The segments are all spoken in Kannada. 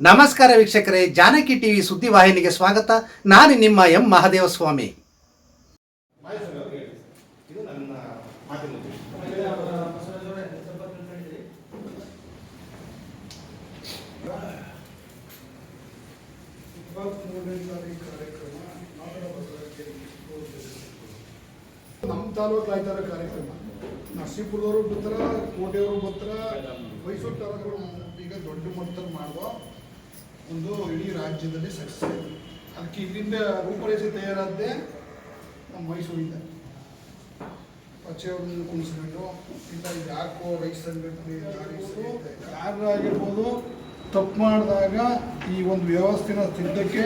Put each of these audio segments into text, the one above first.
ನಮಸ್ಕಾರ ವೀಕ್ಷಕರೇ, ಜಾನಕಿ ಟಿವಿ ಸುದ್ದಿವಾಹಿನಿಗೆ ಸ್ವಾಗತ. ನಾನು ನಿಮ್ಮ ಎಂ ಮಹಾದೇವ ಸ್ವಾಮಿ ಇದು ನನ್ನ ಮಾಧ್ಯಮ ಉದ್ದೇಶ. ಇಪ್ಪತ್ತ್ಮೂರನೇ ತಾರೀಕು ಕಾರ್ಯಕ್ರಮ ನಮ್ಮ ತಾಲೂಕು ಆಯ್ತಾರ ಕಾರ್ಯಕ್ರಮ. ನರಸೀಪುರದವರು ಬರ್ತಾರ, ಕೋಟೆಯವರು ಬರ್ತಾರ, ಮೈಸೂರು ತಾಲೂಕು ಈಗ ದೊಡ್ಡ ಮಟ್ಟದಲ್ಲಿ ಮಾಡುವ ಒಂದು ಇಡೀ ರಾಜ್ಯದಲ್ಲಿ ಸಕ್ಸಸ್ ಅದಕ್ಕೆ ಇಲ್ಲಿಂದ ರೂಪರೇಷೆ ತಯಾರಾದ್ದೇ ನಮ್ಮ ಮೈಸೂರಿಂದ ಪಚ್ಚೆಯವ್ರನ್ನ ಕುಣಿಸ್ಕೊಂಡು ಇಲ್ಲ ಯಾಕೋ ರೈಸ್ ಸಂಘಟನೆ ಯಾರಾಗಿರ್ಬೋದು ತಪ್ಪು ಮಾಡಿದಾಗ ಈ ಒಂದು ವ್ಯವಸ್ಥೆನ ತಿದ್ದಕ್ಕೆ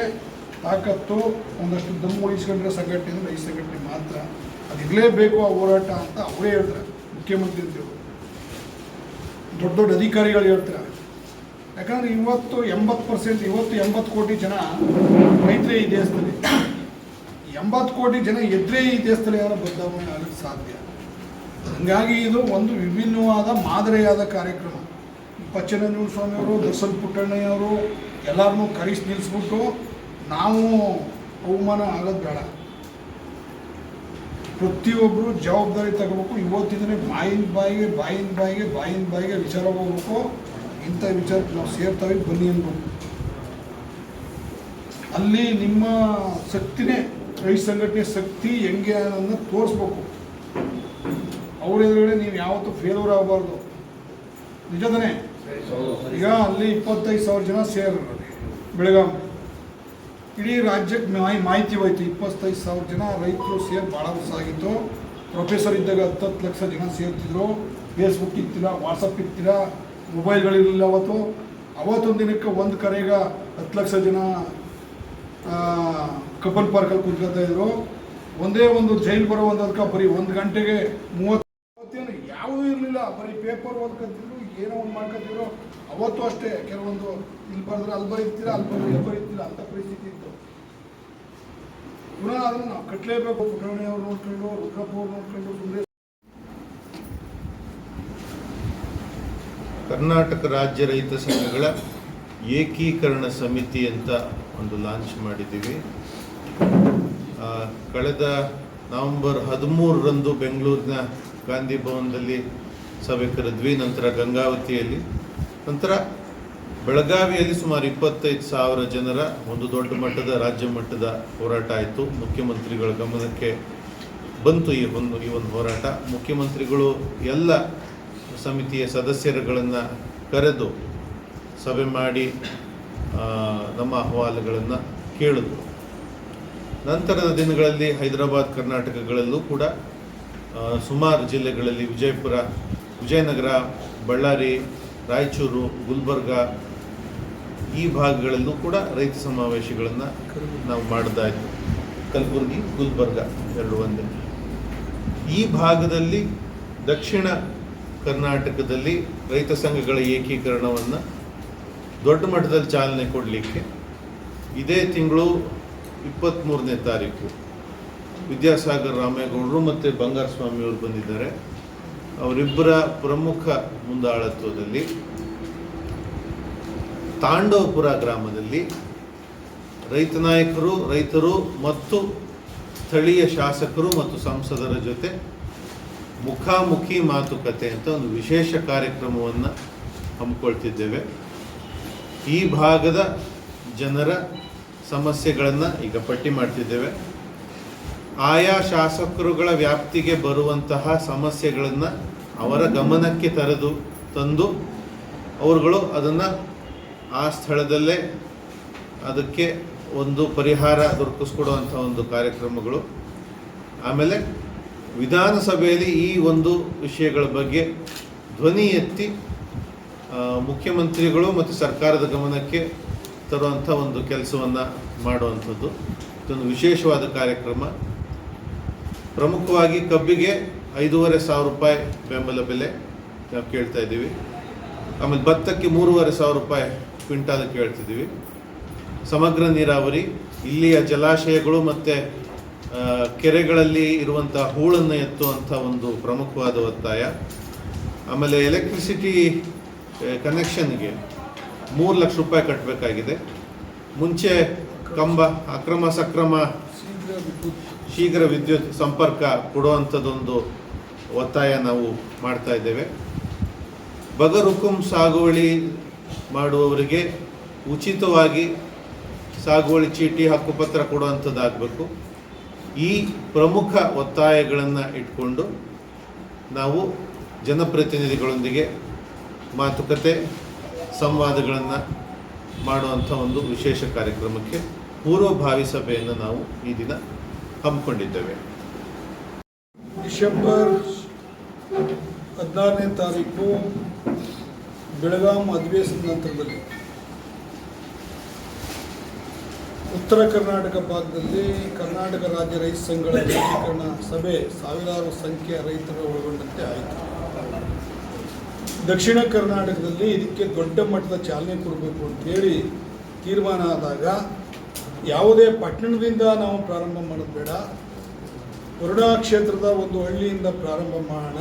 ತಾಕತ್ತು ಒಂದಷ್ಟು ದಮ್ಮು ಉಳಿಸ್ಕೊಂಡ್ರೆ ಸಂಘಟನೆ ಅಂದರೆ ರೈತ ಸಂಘಟನೆ ಮಾತ್ರ. ಅದು ಇರಲೇಬೇಕು ಆ ಹೋರಾಟ ಅಂತ ಅವರೇ ಹೇಳ್ತಾರೆ. ಮುಖ್ಯಮಂತ್ರಿ ಅಂತ ಹೇಳಿ ದೊಡ್ಡ ದೊಡ್ಡ ಅಧಿಕಾರಿಗಳು ಹೇಳ್ತಾರೆ. ಯಾಕಂದ್ರೆ ಇವತ್ತು ಎಂಬತ್ತು ಪರ್ಸೆಂಟ್ ಇವತ್ತು ಎಂಬತ್ತು ಕೋಟಿ ಜನ ಮೈತ್ರಿ ಈ ದೇಶದಲ್ಲಿ. ಎಂಬತ್ತು ಕೋಟಿ ಜನ ಎದ್ರೆ ಈ ದೇಶದಲ್ಲಿ ಯಾರು ಬದಲಾವಣೆ ಆಗಲಿಕ್ಕೆ ಸಾಧ್ಯ? ಹಂಗಾಗಿ ಇದು ಒಂದು ವಿಭಿನ್ನವಾದ ಮಾದರಿಯಾದ ಕಾರ್ಯಕ್ರಮ. ಪಚ್ಚನಂಜನ ಸ್ವಾಮಿಯವರು ದರ್ಶನ್ ಪುಟ್ಟಣ್ಣಯ್ಯವರು ಎಲ್ಲರನ್ನೂ ಕರೆಸಿ ನಿಲ್ಲಿಸ್ಬಿಟ್ಟು ನಾವು ಅವಮಾನ ಆಗೋದು ಬೇಡ. ಪ್ರತಿಯೊಬ್ಬರು ಜವಾಬ್ದಾರಿ ತಗೋಬೇಕು. ಇವತ್ತಿದ್ರೆ ಬಾಯಿನ ಬಾಯಿಗೆ ಬಾಯಿನ ಬಾಯಿಗೆ ಬಾಯಿನ ಬಾಯಿಗೆ ವಿಚಾರ ಹೋಗ್ಬೇಕು. ಇಂಥ ವಿಚಾರಕ್ಕೆ ನಾವು ಸೇರ್ತಾವೆ ಬನ್ನಿ ಅನ್ಬೋದು. ಅಲ್ಲಿ ನಿಮ್ಮ ಶಕ್ತಿನೇ ರೈತ ಸಂಘಟನೆ ಶಕ್ತಿ ಹೆಂಗೆ ಅನ್ನೋದನ್ನ ತೋರಿಸ್ಬೇಕು. ಅವ್ರ ಎದುರುಗಡೆ ನೀವು ಯಾವತ್ತೂ ಫೇಲ್ಯೂರ್ ಆಗಬಾರ್ದು. ನಿಜದನೇ ಈಗ ಅಲ್ಲಿ ಇಪ್ಪತ್ತೈದು ಸಾವಿರ ಜನ ಸೇರ್ ಬೆಳಗಾಂ. ಇಡೀ ರಾಜ್ಯಕ್ಕೆ ಮಾಹಿ ಮಾಹಿತಿ ಹೋಯ್ತು, ಇಪ್ಪತ್ತೈದು ಸಾವಿರ ಜನ ರೈತರು ಸೇರಿ ಭಾಳ ವರ್ಷ ಆಗಿತ್ತು. ಪ್ರೊಫೆಸರ್ ಇದ್ದಾಗ ಹತ್ತು ಹತ್ತು ಲಕ್ಷ ಜನ ಸೇರ್ತಿದ್ರು. Facebook ಇತ್ತಿಲ್ಲ WhatsApp ಇತ್ತಿಲ್ಲ. ಮೊಬೈಲ್ಗಳಿರಲಿಲ್ಲ ಅವತ್ತು. ಅವತ್ತೊಂದು ದಿನಕ್ಕೆ ಒಂದು ಕರೆಗ ಹತ್ತು ಲಕ್ಷ ಜನ ಕಪಲ್ ಕಬ್ಬನ್ ಪಾರ್ಕಲ್ಲಿ ಕುತ್ಕೊತಾ ಇದ್ರು. ಒಂದೇ ಒಂದು ಜೈಲ್ ಬರೋ ಒಂದು ಅದಕ್ಕೆ ಬರೀ ಒಂದು ಗಂಟೆಗೆ ಮೂವತ್ತೇನು ಯಾವುದೂ ಇರಲಿಲ್ಲ. ಬರೀ ಪೇಪರ್ ಓದ್ಕೊತಿದ್ರು, ಏನೋ ಒಂದು ಮಾಡ್ಕೊತಿದ್ರು. ಅವತ್ತು ಅಷ್ಟೇ ಕೆಲವೊಂದು ಇಲ್ಲಿ ಬರೆದ್ರೆ ಅಲ್ಲಿ ಬರೀತೀರ, ಅಲ್ಲಿ ಬರೆದ್ರೆ ಇಲ್ಲಿ ಬರೀತೀರ ಅಂತ ಪರಿಸ್ಥಿತಿ ಇತ್ತು. ಪುನಃ ಅದನ್ನು ನಾವು ಕಟ್ಟಲೇಬೇಕು. ಪುಟವಣಿಯವ್ರು ನೋಡ್ಕೊಂಡು, ರುದ್ರಪ್ಪ ಅವ್ರು ನೋಡ್ಕೊಂಡು ಸುಂದರೇಶ್ ಕರ್ನಾಟಕ ರಾಜ್ಯ ರೈತ ಸಂಘಗಳ ಏಕೀಕರಣ ಸಮಿತಿ ಅಂತ ಒಂದು ಲಾಂಚ್ ಮಾಡಿದ್ದೀವಿ. ಕಳೆದ ನವೆಂಬರ್ ಹದಿಮೂರರಂದು ಬೆಂಗಳೂರಿನ ಗಾಂಧಿ ಭವನದಲ್ಲಿ ಸಭೆ ಕರೆದ್ವಿ, ನಂತರ ಗಂಗಾವತಿಯಲ್ಲಿ. ನಂತರ ಬೆಳಗಾವಿಯಲ್ಲಿ ಸುಮಾರು ಇಪ್ಪತ್ತೈದು ಸಾವಿರ ಜನರ ಒಂದು ದೊಡ್ಡ ಮಟ್ಟದ, ರಾಜ್ಯ ಮಟ್ಟದ ಹೋರಾಟ ಆಯಿತು. ಮುಖ್ಯಮಂತ್ರಿಗಳ ಗಮನಕ್ಕೆ ಬಂತು ಈ ಒಂದು ಈ ಒಂದು ಹೋರಾಟ. ಮುಖ್ಯಮಂತ್ರಿಗಳು ಎಲ್ಲ ಸಮಿತಿಯ ಸದಸ್ಯರುಗಳನ್ನು ಕರೆದು ಸಭೆ ಮಾಡಿ ನಮ್ಮ ಅಹವಾಲುಗಳನ್ನು ಕೇಳಿದ್ರು. ನಂತರದ ದಿನಗಳಲ್ಲಿ ಹೈದರಾಬಾದ್ ಕರ್ನಾಟಕಗಳಲ್ಲೂ ಕೂಡ ಸುಮಾರು ಜಿಲ್ಲೆಗಳಲ್ಲಿ ವಿಜಯಪುರ, ವಿಜಯನಗರ, ಬಳ್ಳಾರಿ, ರಾಯಚೂರು, ಗುಲ್ಬರ್ಗ ಈ ಭಾಗಗಳಲ್ಲೂ ಕೂಡ ರೈತ ಸಮಾವೇಶಗಳನ್ನು ನಾವು ಮಾಡಿದಾಯಿತು ಕಲಬುರಗಿ, ಗುಲ್ಬರ್ಗ ಎರಡು ಒಂದೇ. ಈ ಭಾಗದಲ್ಲಿ ದಕ್ಷಿಣ ಕರ್ನಾಟಕದಲ್ಲಿ ರೈತ ಸಂಘಗಳ ಏಕೀಕರಣವನ್ನು ದೊಡ್ಡ ಮಟ್ಟದಲ್ಲಿ ಚಾಲನೆ ಕೊಡಲಿಕ್ಕೆ ಇದೇ ತಿಂಗಳು ಇಪ್ಪತ್ತ್ಮೂರನೇ ತಾರೀಕು ವಿದ್ಯಾಸಾಗರ್ ರಾಮೇಗೌಡರು ಮತ್ತು ಬಂಗಾರ ಸ್ವಾಮಿಯವರು ಬಂದಿದ್ದಾರೆ. ಅವರಿಬ್ಬರ ಪ್ರಮುಖ ಮುಂದಾಳತ್ವದಲ್ಲಿ ತಾಂಡವಪುರ ಗ್ರಾಮದಲ್ಲಿ ರೈತ ನಾಯಕರು, ರೈತರು ಮತ್ತು ಸ್ಥಳೀಯ ಶಾಸಕರು ಮತ್ತು ಸಂಸದರ ಜೊತೆ ಮುಖಾಮುಖಿ ಮಾತುಕತೆ ಅಂತ ಒಂದು ವಿಶೇಷ ಕಾರ್ಯಕ್ರಮವನ್ನು ಹಮ್ಮಿಕೊಳ್ತಿದ್ದೇವೆ. ಈ ಭಾಗದ ಜನರ ಸಮಸ್ಯೆಗಳನ್ನು ಈಗ ಪಟ್ಟಿ ಮಾಡ್ತಿದ್ದೇವೆ. ಆಯಾ ಶಾಸಕರುಗಳ ವ್ಯಾಪ್ತಿಗೆ ಬರುವಂತಹ ಸಮಸ್ಯೆಗಳನ್ನು ಅವರ ಗಮನಕ್ಕೆ ತರೆದು ತಂದು ಅವರುಗಳು ಅದನ್ನು ಆ ಸ್ಥಳದಲ್ಲೇ ಅದಕ್ಕೆ ಒಂದು ಪರಿಹಾರ ದೊರಕಿಸ್ಕೊಡುವಂಥ ಒಂದು ಕಾರ್ಯಕ್ರಮಗಳು. ಆಮೇಲೆ ವಿಧಾನಸಭೆಯಲ್ಲಿ ಈ ಒಂದು ವಿಷಯಗಳ ಬಗ್ಗೆ ಧ್ವನಿ ಎತ್ತಿ ಮುಖ್ಯಮಂತ್ರಿಗಳು ಮತ್ತು ಸರ್ಕಾರದ ಗಮನಕ್ಕೆ ತರುವಂಥ ಒಂದು ಕೆಲಸವನ್ನು ಮಾಡುವಂಥದ್ದು. ಇದೊಂದು ವಿಶೇಷವಾದ ಕಾರ್ಯಕ್ರಮ. ಪ್ರಮುಖವಾಗಿ ಕಬ್ಬಿಗೆ ಐದೂವರೆ ಸಾವಿರ ರೂಪಾಯಿ ಬೆಂಬಲ ಬೆಲೆ ನಾವು ಕೇಳ್ತಾ ಇದ್ದೀವಿ. ಆಮೇಲೆ ಭತ್ತಕ್ಕೆ ಮೂರುವರೆ ಸಾವಿರ ರೂಪಾಯಿ ಕ್ವಿಂಟಾಲ್ ಕೇಳ್ತಿದ್ದೀವಿ. ಸಮಗ್ರ ನೀರಾವರಿ, ಇಲ್ಲಿಯ ಜಲಾಶಯಗಳು ಮತ್ತು ಕೆರೆಗಳಲ್ಲಿ ಇರುವಂಥ ಹೂಳನ್ನು ಎತ್ತುವಂಥ ಒಂದು ಪ್ರಮುಖವಾದ ಒತ್ತಾಯ. ಆಮೇಲೆ ಎಲೆಕ್ಟ್ರಿಸಿಟಿ ಕನೆಕ್ಷನ್ಗೆ ಮೂರು ಲಕ್ಷ ರೂಪಾಯಿ ಕಟ್ಟಬೇಕಾಗಿದೆ ಮುಂಚೆ ಕಂಬ, ಅಕ್ರಮ ಸಕ್ರಮ, ಶೀಘ್ರ ವಿದ್ಯುತ್ ಸಂಪರ್ಕ ಕೊಡುವಂಥದ್ದೊಂದು ಒತ್ತಾಯ ನಾವು ಮಾಡ್ತಾ ಇದ್ದೇವೆ. ಬಗರುಕುಂ ಸಾಗುವಳಿ ಮಾಡುವವರಿಗೆ ಉಚಿತವಾಗಿ ಸಾಗುವಳಿ ಚೀಟಿ, ಹಕ್ಕುಪತ್ರ ಕೊಡುವಂಥದ್ದಾಗಬೇಕು. ಈ ಪ್ರಮುಖ ಒತ್ತಾಯಗಳನ್ನು ಇಟ್ಕೊಂಡು ನಾವು ಜನಪ್ರತಿನಿಧಿಗಳೊಂದಿಗೆ ಮಾತುಕತೆ, ಸಂವಾದಗಳನ್ನು ಮಾಡುವಂಥ ಒಂದು ವಿಶೇಷ ಕಾರ್ಯಕ್ರಮಕ್ಕೆ ಪೂರ್ವಭಾವಿ ಸಭೆಯನ್ನು ನಾವು ಈ ದಿನ ಹಮ್ಮಿಕೊಂಡಿದ್ದೇವೆ. ಡಿಸೆಂಬರ್ ಹದಿನಾರನೇ ತಾರೀಕು ಬೆಳಗಾಂ ಅಧಿವೇಶನ ನಂತರದಲ್ಲಿ ಉತ್ತರ ಕರ್ನಾಟಕ ಭಾಗದಲ್ಲಿ ಕರ್ನಾಟಕ ರಾಜ್ಯ ರೈತ ಸಂಘಗಳ ಏಕೀಕರಣ ಸಭೆ ಸಾವಿರಾರು ಸಂಖ್ಯೆಯ ರೈತರ ಒಳಗೊಂಡಂತೆ ಆಯಿತು. ದಕ್ಷಿಣ ಕರ್ನಾಟಕದಲ್ಲಿ ಇದಕ್ಕೆ ದೊಡ್ಡ ಮಟ್ಟದ ಚಾಲನೆ ಕೊಡಬೇಕು ಅಂತೇಳಿ ತೀರ್ಮಾನ ಆದಾಗ ಯಾವುದೇ ಪಟ್ಟಣದಿಂದ ನಾವು ಪ್ರಾರಂಭ ಮಾಡೋದು ಬೇಡ ವರುಣಾ ಕ್ಷೇತ್ರದ ಒಂದು ಹಳ್ಳಿಯಿಂದ ಪ್ರಾರಂಭ ಮಾಡೋಣ.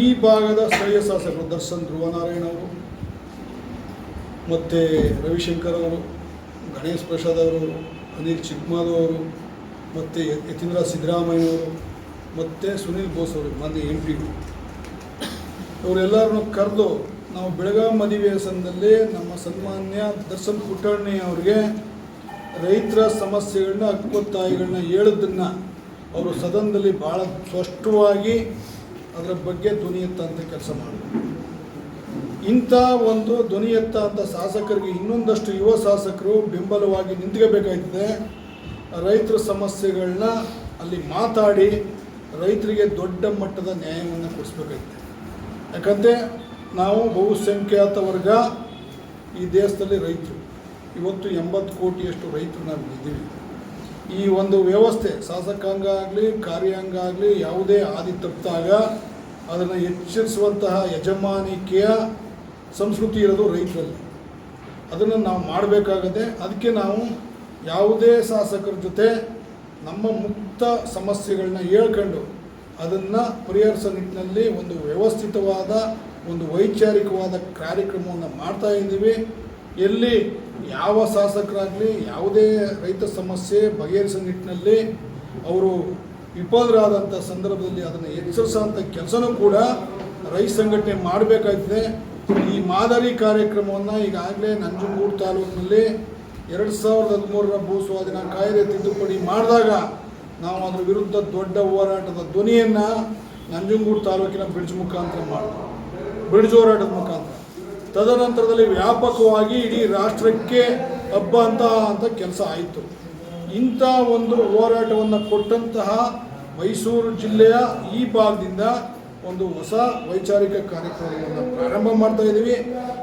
ಈ ಭಾಗದ ಸ್ಥಳೀಯ ಶಾಸಕರು ದರ್ಶನ್ ಧ್ರುವನಾರಾಯಣ ಅವರು, ಮತ್ತು ರವಿಶಂಕರ್ ಅವರು ಗಣೇಶ್ ಪ್ರಸಾದ್ ಅವರು, ಅನಿಲ್ ಚಿಕ್ಮಾಧವ್ ಅವರು, ಮತ್ತು ಯತೀಂದ್ರ ಸಿದ್ದರಾಮಯ್ಯವರು ಮತ್ತು ಸುನೀಲ್ ಬೋಸ್ ಅವರು, ಮಾನ್ಯ ಎಂ ಪಿ ಅವರೆಲ್ಲರನ್ನು ಕರೆದು ನಾವು ಬೆಳಗಾವಿ ಅಧಿವೇಶನದಲ್ಲಿ ನಮ್ಮ ಸನ್ಮಾನ್ಯ ದರ್ಶನ್ ಪುಟ್ಟಣ್ಣಿ ಅವರಿಗೆ ರೈತರ ಸಮಸ್ಯೆಗಳನ್ನ ಹಕ್ಕೊತ್ತಾಯಿಗಳನ್ನ ಹೇಳೋದನ್ನು ಅವರು ಸದನದಲ್ಲಿ ಭಾಳ ಸ್ಪಷ್ಟವಾಗಿ ಅದರ ಬಗ್ಗೆ ಧ್ವನಿ ಎತ್ತಂತ ಕೆಲಸ ಮಾಡಿದ್ರು ಇಂಥ ಒಂದು ಧ್ವನಿ ಎತ್ತ ಅಂತ ಶಾಸಕರಿಗೆ ಇನ್ನೊಂದಷ್ಟು ಯುವ ಶಾಸಕರು ಬೆಂಬಲವಾಗಿ ನಿಂತ್ಕೋಬೇಕಾಗ್ತದೆ ರೈತರ ಸಮಸ್ಯೆಗಳನ್ನ ಅಲ್ಲಿ ಮಾತಾಡಿ ರೈತರಿಗೆ ದೊಡ್ಡ ಮಟ್ಟದ ನ್ಯಾಯವನ್ನು ಕೊಡಿಸ್ಬೇಕಾಗ್ತದೆ ಯಾಕಂದರೆ ನಾವು ಬಹುಸಂಖ್ಯಾತ ವರ್ಗ ಈ ದೇಶದಲ್ಲಿ ರೈತರು. ಇವತ್ತು ಎಂಬತ್ತು ಕೋಟಿಯಷ್ಟು ರೈತರು ನಾವು ಇದ್ದೀವಿ. ಈ ಒಂದು ವ್ಯವಸ್ಥೆ ಶಾಸಕಾಂಗ ಆಗಲಿ, ಕಾರ್ಯಾಂಗ ಆಗಲಿ ಯಾವುದೇ ಹಾದಿ ತಪ್ಪಿದಾಗ ಅದನ್ನು ಎಚ್ಚರಿಸುವಂತಹ ಯಜಮಾನಿಕೆಯ ಸಂಸ್ಕೃತಿ ಇರೋದು ರೈತರಲ್ಲಿ. ಅದನ್ನು ನಾವು ಮಾಡಬೇಕಾಗದೆ ಅದಕ್ಕೆ ನಾವು ಯಾವುದೇ ಶಾಸಕರ ಜೊತೆ ನಮ್ಮ ಮುಕ್ತ ಸಮಸ್ಯೆಗಳನ್ನ ಹೇಳ್ಕೊಂಡು ಅದನ್ನು ಪರಿಹರಿಸೋ ನಿಟ್ಟಿನಲ್ಲಿ ಒಂದು ವ್ಯವಸ್ಥಿತವಾದ, ಒಂದು ವೈಚಾರಿಕವಾದ ಕಾರ್ಯಕ್ರಮವನ್ನು ಮಾಡ್ತಾ ಇದ್ದೀವಿ. ಎಲ್ಲಿ ಯಾವ ಶಾಸಕರಾಗಲಿ, ಯಾವುದೇ ರೈತ ಸಮಸ್ಯೆ ಬಗೆಹರಿಸೋ ನಿಟ್ಟಿನಲ್ಲಿ ಅವರು ವಿಫಲರಾದಂಥ ಸಂದರ್ಭದಲ್ಲಿ ಅದನ್ನು ಎಚ್ಚರಿಸೋಂಥ ಕೆಲಸನೂ ಕೂಡ ರೈತ ಸಂಘಟನೆ ಮಾಡಬೇಕಾಗಿದೆ ಈ ಮಾದರಿ ಕಾರ್ಯಕ್ರಮವನ್ನು ಈಗಾಗಲೇ ನಂಜನಗೂಡು ತಾಲೂಕಿನಲ್ಲಿ ಎರಡು ಸಾವಿರದ ಹದಿಮೂರರ ಭೂ ಸ್ವಾಧೀನ ಕಾಯ್ದೆ ತಿದ್ದುಪಡಿ ಮಾಡಿದಾಗ ನಾವು ಅದರ ವಿರುದ್ಧ ದೊಡ್ಡ ಹೋರಾಟದ ಧ್ವನಿಯನ್ನು ನಂಜನಗೂಡು ತಾಲೂಕಿನ ಬ್ರಿಡ್ಜ್ ಮುಖಾಂತರ ಮಾಡಿದ್ವಿ. ಬ್ರಿಡ್ಜ್ ಹೋರಾಟದ ಮುಖಾಂತರ. ತದನಂತರದಲ್ಲಿ ವ್ಯಾಪಕವಾಗಿ ಇಡೀ ರಾಷ್ಟ್ರಕ್ಕೆ ಹಬ್ಬ ಅಂತ ಅಂತ ಕೆಲಸ ಆಯಿತು. ಇಂಥ ಒಂದು ಹೋರಾಟವನ್ನು ಕೊಟ್ಟಂತಹ ಮೈಸೂರು ಜಿಲ್ಲೆಯ ಈ ಭಾಗದಿಂದ ಒಂದು ಹೊಸ ವೈಚಾರಿಕ ಕಾರ್ಯಕ್ರಮವನ್ನು ಪ್ರಾರಂಭ ಮಾಡ್ತಾ ಇದ್ದೀವಿ.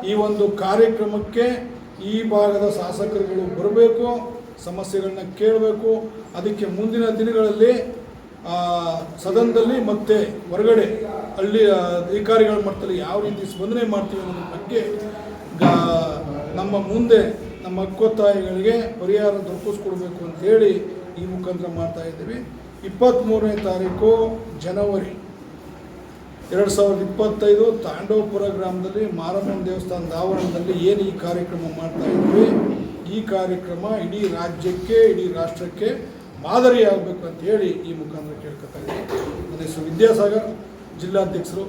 ಈ ಒಂದು ಕಾರ್ಯಕ್ರಮಕ್ಕೆ ಈ ಭಾಗದ ಶಾಸಕರುಗಳು ಬರಬೇಕು, ಸಮಸ್ಯೆಗಳನ್ನ ಕೇಳಬೇಕು. ಅದಕ್ಕೆ ಮುಂದಿನ ದಿನಗಳಲ್ಲಿ ಸದನದಲ್ಲಿ ಮತ್ತೆ ಹೊರಗಡೆ ಹಳ್ಳಿ ಅಧಿಕಾರಿಗಳ ಮಟ್ಟದಲ್ಲಿ ಯಾವ ರೀತಿ ಸ್ಪಂದನೆ ಮಾಡ್ತೀವಿ ಅನ್ನೋದ್ರ ಬಗ್ಗೆ ನಮ್ಮ ಮುಂದೆ ನಮ್ಮ ಹಕ್ಕೊತ್ತಾಯಿಗಳಿಗೆ ಪರಿಹಾರ ದೊರಕಿಸ್ಕೊಡ್ಬೇಕು ಅಂತ ಹೇಳಿ ಈ ಮುಖಾಂತರ ಮಾಡ್ತಾ ಇದ್ದೀವಿ. ಇಪ್ಪತ್ತ್ಮೂರನೇ ತಾರೀಕು ಜನವರಿ. ಎರಡು ಸಾವಿರದ ಇಪ್ಪತ್ತೈದು ತಾಂಡವಪುರ ಗ್ರಾಮದಲ್ಲಿ ಮಾರಮ್ಮನ ದೇವಸ್ಥಾನದ ಆವರಣದಲ್ಲಿ ಏನು ಈ ಕಾರ್ಯಕ್ರಮ ಮಾಡ್ತಾ ಇದ್ವಿ? ಈ ಕಾರ್ಯಕ್ರಮ ಇಡೀ ರಾಜ್ಯಕ್ಕೆ, ಇಡೀ ರಾಷ್ಟ್ರಕ್ಕೆ ಮಾದರಿಯಾಗಬೇಕು ಅಂತ ಹೇಳಿ ಈ ಮುಖಾಂತರ ಕೇಳ್ಕೊತಾ ಇದ್ದೀನಿ. ನನ್ನ ಹೆಸರು ವಿದ್ಯಾಸಾಗರ್, ಜಿಲ್ಲಾಧ್ಯಕ್ಷರು.